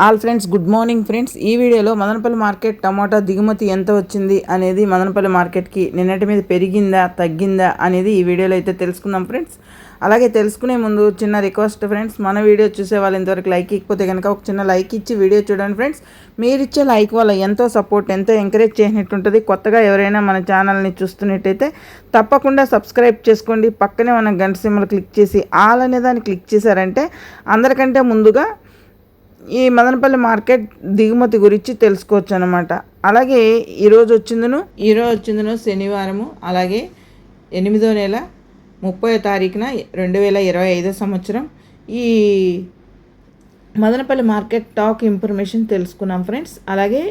all friends good morning friends. ఈ వీడియోలో Madanapalle market టమాటా దిగుమతి ఎంత వచ్చింది అనేది మదనపల్లి మార్కెట్కి నిన్నటి మీద పెరిగిందా తగ్గిందా అనేది ఈ వీడియోలో అయితే తెలుసుకుందాం ఫ్రెండ్స్. అలాగే తెలుసుకునే ముందు చిన్న రిక్వెస్ట్ ఫ్రెండ్స్ మన వీడియో చూసే వాళ్ళు ఇంతవరకు లైక్ ఇకపోతే కనుక ఒక చిన్న లైక్ ఇచ్చి వీడియో చూడండి ఫ్రెండ్స్. మీరు ఇచ్చే లైక్ వల్ల ఎంతో సపోర్ట్ ఎంతో ఎంకరేజ్ చేసినట్టు ఉంటుంది కొత్తగా ఎవరైనా మన ఛానల్ని చూస్తున్నట్టయితే తప్పకుండా సబ్స్క్రైబ్ చేసుకోండి. పక్కనే మన గంట సింహలు క్లిక్ చేసి ఆల్ అనే దాన్ని క్లిక్ చేశారంటే అందరికంటే ముందుగా ఈ మదనపల్లి మార్కెట్ దిగుమతి గురించి తెలుసుకోవచ్చు అనమాట అలాగే ఈరోజు వచ్చిందను ఈరోజు వచ్చిందను శనివారము అలాగే ఎనిమిదో నెల ముప్పై తారీఖున రెండు వేల ఇరవై ఐదో సంవత్సరం. ఈ మదనపల్లి మార్కెట్ టాక్ ఇన్ఫర్మేషన్ తెలుసుకున్నాం ఫ్రెండ్స్. అలాగే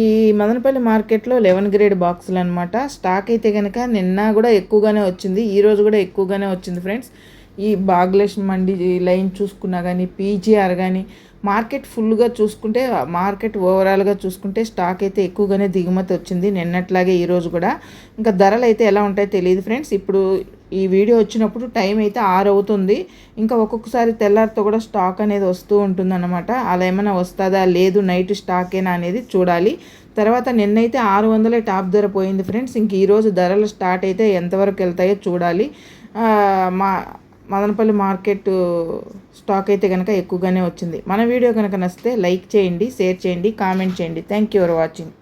ఈ మదనపల్లి మార్కెట్లో లెవెన్ గ్రేడ్ బాక్సులు అనమాట స్టాక్ అయితే కనుక నిన్న కూడా ఎక్కువగానే వచ్చింది ఈరోజు కూడా ఎక్కువగానే వచ్చింది ఫ్రెండ్స్. ఈ బాగ్లేష్ మండి లైన్ చూసుకున్నా కానీ పీజీఆర్ కానీ మార్కెట్ ఫుల్గా చూసుకుంటే మార్కెట్ ఓవరాల్గా చూసుకుంటే స్టాక్ అయితే ఎక్కువగానే దిగుమతి వచ్చింది. నిన్నట్లాగే ఈరోజు కూడా. ఇంకా ధరలు అయితే ఎలా ఉంటాయో తెలియదు ఫ్రెండ్స్. ఇప్పుడు ఈ వీడియో వచ్చినప్పుడు టైం అయితే ఆరు అవుతుంది. ఇంకా ఒక్కొక్కసారి తెల్లారితో కూడా స్టాక్ అనేది వస్తూ ఉంటుందన్నమాట. అలా ఏమైనా వస్తుందా? లేదు నైట్ స్టాకేనా అనేది చూడాలి. తర్వాత నిన్నైతే ఆరు వందలే టాప్ ధర పోయింది ఫ్రెండ్స్. ఇంక ఈరోజు ధరలు స్టార్ట్ అయితే ఎంతవరకు వెళ్తాయో చూడాలి. మా మదనపల్లి మార్కెట్ స్టాక్ అయితే కనుక ఎక్కువగానే వచ్చింది. మన వీడియో కనుక నచ్చితే లైక్ చేయండి షేర్ చేయండి కామెంట్ చేయండి. Thank you for watching